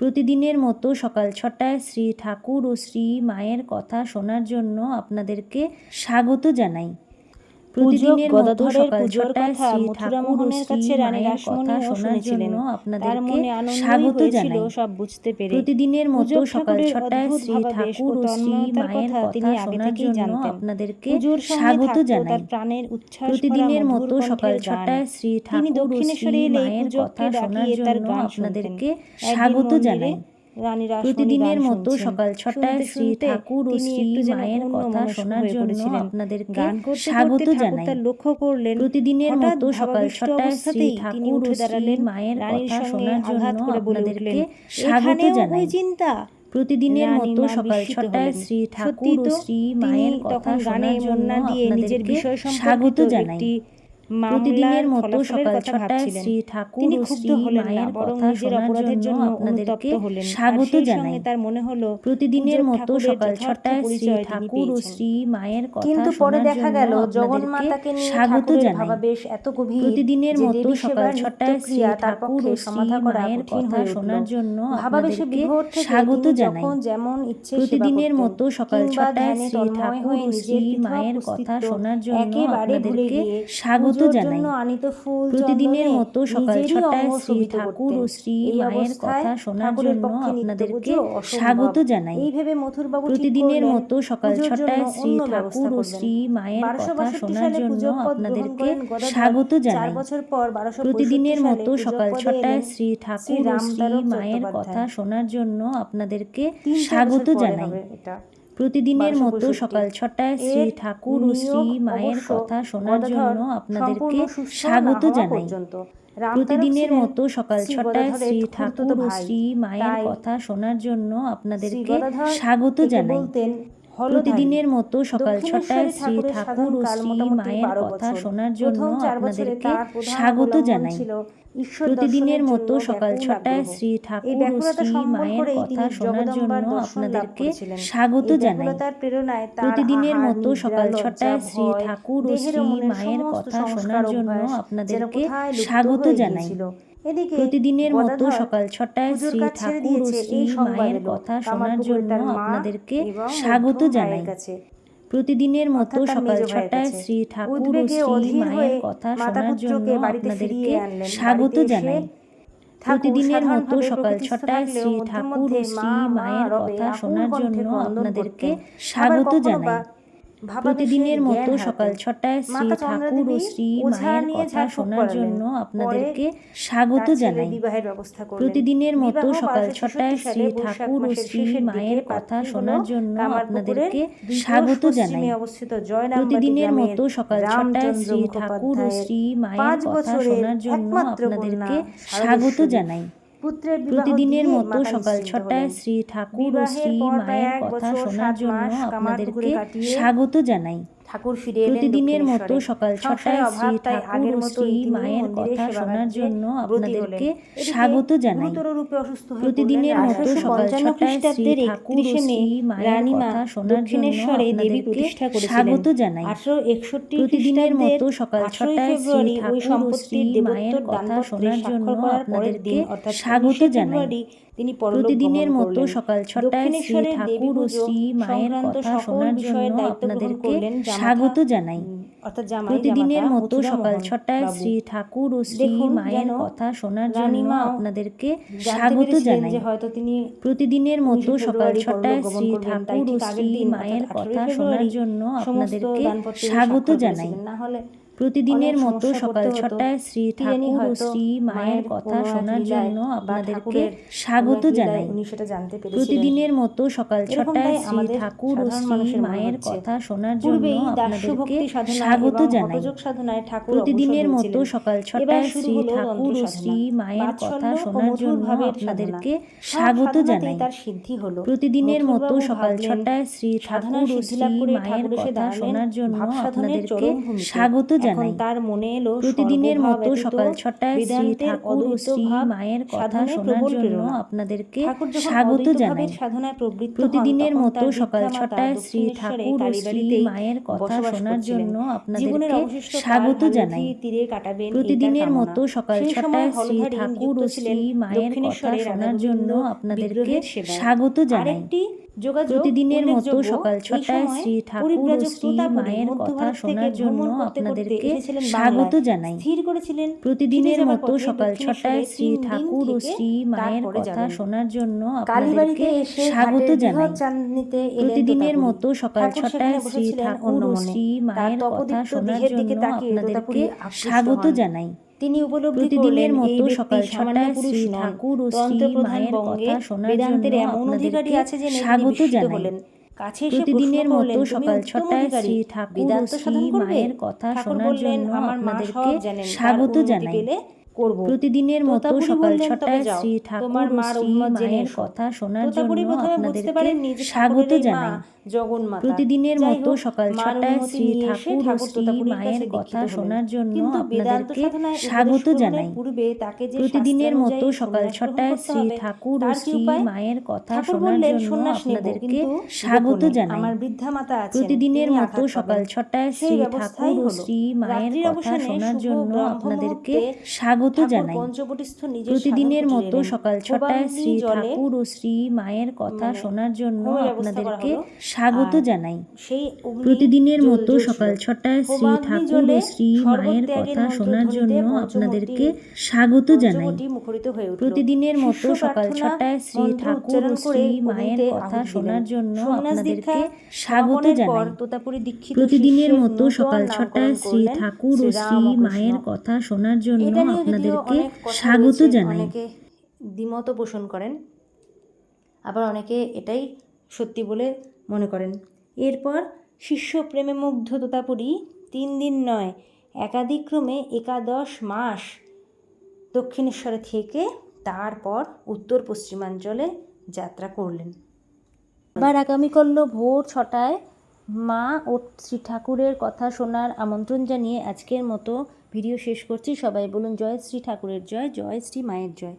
প্রতিদিনের মতো সকাল ছটায় শ্রী ঠাকুর ও শ্রী মায়ের কথা শোনার জন্য আপনাদেরকে স্বাগত জানাই। প্রতিদিনের মতো সকাল ছটায় শ্রী ঠাকুর ও শ্রী মায়ের কথা শোনার জন্য আপনাদেরকে স্বাগত জানাই। প্রতিদিনের মতো সকাল ছটায় শ্রী ঠাকুর ও শ্রী মায়ের কথা শোনার জন্য আপনাদেরকে স্বাগত জানাই। প্রতিদিনের মতো সকাল ছটায় শ্রী ঠাকুর ও শ্রী মায়ের কথা শোনার জন্য আপনাদের গান স্বাগত জানাই। লক্ষ্য করলেন প্রতিদিনের মতো সকাল ছটায় শ্রী ঠাকুর ও শ্রী মায়ের কথা শোনার জন্য আপনাদেরকে স্বাগত জানাই। চিন্তা। প্রতিদিনের মতো সকাল ছটায় শ্রী ঠাকুর ও শ্রী মায়ের কথা শোনার জন্য আপনাদেরকে স্বাগত জানাই। প্রতিদিনের মতো সকাল ছটায় শ্রী ঠাকুর ও শ্রী মায়ের কথা শোনার জন্য আপনাদেরকে স্বাগত জানাই। তার মনে হলো প্রতিদিনের মতো সকাল ছটায় শ্রী ঠাকুর ও শ্রী মায়ের কথা কিন্তু পরে দেখা গেল জগন্মাতাকে স্বাগত জানাই। বেশ এত গভীর প্রতিদিনের মতো সকাল ছটায় শ্রী ঠাকুর ও শ্রী মায়ের কথা শোনার জন্য ভাবাবেশে বিভোর স্বাগত জানাই। যেমন ইচ্ছে প্রতিদিনের মতো সকাল ছটায় শ্রী ঠাকুর ও শ্রী মায়ের কথা শোনার জন্য আপনাদেরকে স্বাগত স্বাগত জানাই। প্রতিদিনের মতো সকাল ছটায় শ্রী ঠাকুর ও শ্রী মায়ের কথা শোনার জন্য আপনাদেরকে স্বাগত জানাই। প্রতিদিনের মতো সকাল ছটায় শ্রী ঠাকুর ও শ্রী মায়ের কথা শোনার জন্য আপনাদেরকে স্বাগত জানাই। প্রতিদিনের মতো সকাল ছটায় শ্রী ঠাকুর ও শ্রী মায়ের কথা শোনার জন্য আপনাদেরকে স্বাগত জানাই। প্রতিদিনের মতো সকাল ছটায় শ্রী ঠাকুর ও শ্রী মায়ের কথা শোনার জন্য আপনাদেরকে স্বাগত জানাই। প্রতিদিনের মতো সকাল ছটায় শ্রী ঠাকুর ও শ্রী মায়ের কথা শোনার জন্য আপনাদেরকে স্বাগত জানাই। প্রতিদিনের মতো সকাল ছটায় শ্রী ঠাকুর ও শ্রী মায়ের কথা শোনার জন্য আপনাদেরকে স্বাগত জানাই। প্রতিদিনের মতো সকাল ছটায় শ্রী ঠাকুর ও শ্রী মায়ের কথা শোনার জন্য আপনাদেরকে স্বাগত জানাই। প্রতিদিনের মতো সকাল ছটায় শ্রী ঠাকুর ও শ্রী মায়ের কথা শোনার জন্য আপনাদেরকে স্বাগত জানাই। প্রতিদিনের মতো সকাল ছটায় শ্রী ঠাকুর ও শ্রী মায়ের কথা শোনার জন্য আপনাদেরকে স্বাগত জানাই। প্রতিদিনের মতো সকাল ছটায় শ্রী ঠাকুর ও শ্রী মায়ের কথা শোনার জন্য আপনাদেরকে স্বাগত জানাই। প্রতিদিনের মতো সকাল ছটায় শ্রী ঠাকুর ও শ্রী মায়ের কথা শোনার জন্য আপনাদেরকে স্বাগত জানাই। প্রতিদিনের মতো সকাল ছটায় শ্রী ঠাকুর ও শ্রী মায়ের কথা শোনার জন্য আপনাদেরকে স্বাগত জানাই। প্রতিদিনের মতো সকাল ছটায় শ্রী ঠাকুর ও শ্রী মায়ের কথা শোনার জন্য আপনাদেরকে স্বাগত জানাই। প্রতিদিনের মতো সকাল ছটায় শ্রী ঠাকুর ও শ্রী মায়ের কথা শোনার জন্য আপনাদেরকে স্বাগত জানাই। প্রতিদিনের মতো সকাল ছটায় শ্রী ঠাকুর ও শ্রী মায়ের কথা শোনার জন্য আপনাদেরকে স্বাগত জানাই। ঠাকুর ফিরে এলেন প্রতিদিনের মতো সকাল ছটায় শ্রী ঠাকুর শ্রী মায়ের কথা শোনার জন্য আপনাদেরকে স্বাগত জানাই। রূপে অসুস্থ হয়ে প্রতিদিনের মতো সকাল ছটায় শ্রী ঠাকুর শ্রী মায়ের মা শোনার জন্য দেবী প্রতিষ্ঠা করেছিলেন। স্বাগত জানাই। প্রতিদিনের মতো সকাল ছটায় শ্রী ঠাকুর শ্রী মায়ের কথা শোনার জন্য আপনাদেরকে স্বাগত জানাই। তিনি প্রতিদিনের মতো সকাল ছটায় শ্রী ঠাকুর ও শ্রী মায়ের কথা শোনার জন্য আপনাদেরকে স্বাগত জানাই। প্রতিদিনের মতো সকাল ছটায় শ্রী ঠাকুর ও শ্রী মায়ের কথা শোনার জন্য আপনাদেরকে স্বাগত জানাই। হয়তো তিনি প্রতিদিনের মতো সকাল ছটায় শ্রী ঠাকুর ও শ্রী মায়ের কথা শোনার জন্য আপনাদেরকে স্বাগত জানাই। না হলে প্রতিদিনের মতো সকাল ছটায় শ্রী ঠাকুর ও শ্রী মায়ের কথা শোনার জন্য আপনাদেরকে স্বাগত জানাই। প্রতিদিনের মতো সকাল ছটায় শ্রী ঠাকুর ও শ্রী মায়ের কথা শোনার জন্য আপনাদেরকে স্বাগত জানাই। প্রতিদিনের মতো সকাল ছটায় শ্রী ঠাকুর ও শ্রী মায়ের কথা শোনার জন্য আপনাদেরকে স্বাগত জানাই। প্রতিদিনের মতো সকাল ছটায় শ্রী ঠাকুর ও শ্রী মায়ের কথা শোনার জন্য আপনাদেরকে স্বাগত জানাই। জানাই। তীরে এই তার প্রতিদিনের মতো সকাল সেই সময় ছটায় শ্রী হলধারী ঠাকুর নিযুক্ত ও ছিলেন শ্রী মায়ের কথা শোনার জন্য আপনাদেরকে স্বাগত জানাই। প্রতিদিনের মতো সকাল ছটায় সময় শ্রী ঠাকুর ও পরিব্রাজক শ্রী তোতাপুরী মায়ের কথা শোনার জন্য আপনাদেরকে স্বাগত জানাই। করেছিলেন। প্রতিদিনের মতো সকাল ছটায় শ্রী ঠাকুর ও শ্রী মায়ের কথা শোনার জন্য আপনাদেরকে স্বাগত জানাই। প্রতিদিনের মতো সকাল ছটায় শ্রী ঠাকুর ও শ্রী মায়ের কথা শোনার জন্য আপনাদেরকে স্বাগত জানাই। তিনি উপলব্ধি করলেন মতো সকাল ছটায় শ্রী ঠাকুর ও শ্রী মায়ের বঙ্গে কথা শোনার বেদান্তের জন্য এমন অধিকারী আপনাদেরকে আছে যে স্বাগত জানালেন কাছে এসে প্রতিদিনের মতো সকাল ছটায় শ্রী ঠাকুর ও শ্রী মায়ের কথা শোনার বললেন, জন্য "আমার আপনাদেরকে স্বাগত জানাই। করব। প্রতিদিনের মতো সকাল ছটায় শ্রী ঠাকুর মার শ্রী মায়ের কথা শোনার জন্য আপনাদেরকে স্বাগত জানাই। জগন্মাতা। প্রতিদিনের মতো সকাল ছটায় শ্রী ঠাকুর শ্রী মায়ের কথা। শোনার জন্য আপনাদেরকে স্বাগত জানাই। প্রতিদিনের মতো সকাল ছটায় শ্রী ঠাকুর শ্রী মায়ের কথা শোনার জন্য আপনাদেরকে স্বাগত জানাই। আমার বৃদ্ধা মাতা আছেন, প্রতিদিনের মতো সকাল ছটায় শ্রী ঠাকুর শ্রী মায়ের কথা শোনার জন্য আপনাদেরকে মুহূর্তে স্বাগত জানাই। প্রতিদিনের মতো সকাল ছটায় শ্রী ঠাকুর ও শ্রী মায়ের কথা মানে শোনার জন্য আপনাদেরকে স্বাগত জানাই। প্রতিদিনের মতো সকাল ছটায় শ্রী ঠাকুর ও শ্রী মায়ের কথা শোনার জন্য আপনাদেরকে স্বাগত জানাই। প্রতিদিনের মতো সকাল ছটায় শ্রী ঠাকুর ও শ্রী মায়ের কথা শোনার জন্য আপনাদেরকে স্বাগত জানাই। প্রতিদিনের মতো সকাল ছটায় শ্রী ঠাকুর ও শ্রী মায়ের কথা শোনার জন্য আপনাদেরকে স্বাগত জানাই। অনেকে দ্বিমত পোষণ করেন আবার অনেকে এটাই সত্যি বলে মনে করেন। এরপর শিষ্য প্রেমে মুগ্ধ তোতাপুরী তিন দিন নয় একাধিক্রমে একাদশ মাস দক্ষিণেশ্বরে থেকে তারপর উত্তর পশ্চিমাঞ্চলে যাত্রা করলেন। আবার আগামীকাল ভোর ছটায় মা ও শ্রী ঠাকুরের কথা শোনার আমন্ত্রণ জানিয়ে আজকের মতো ভিডিও শেষ করছি। সবাই বলুন জয় শ্রী ঠাকুরের জয় জয় শ্রী মায়ের জয়।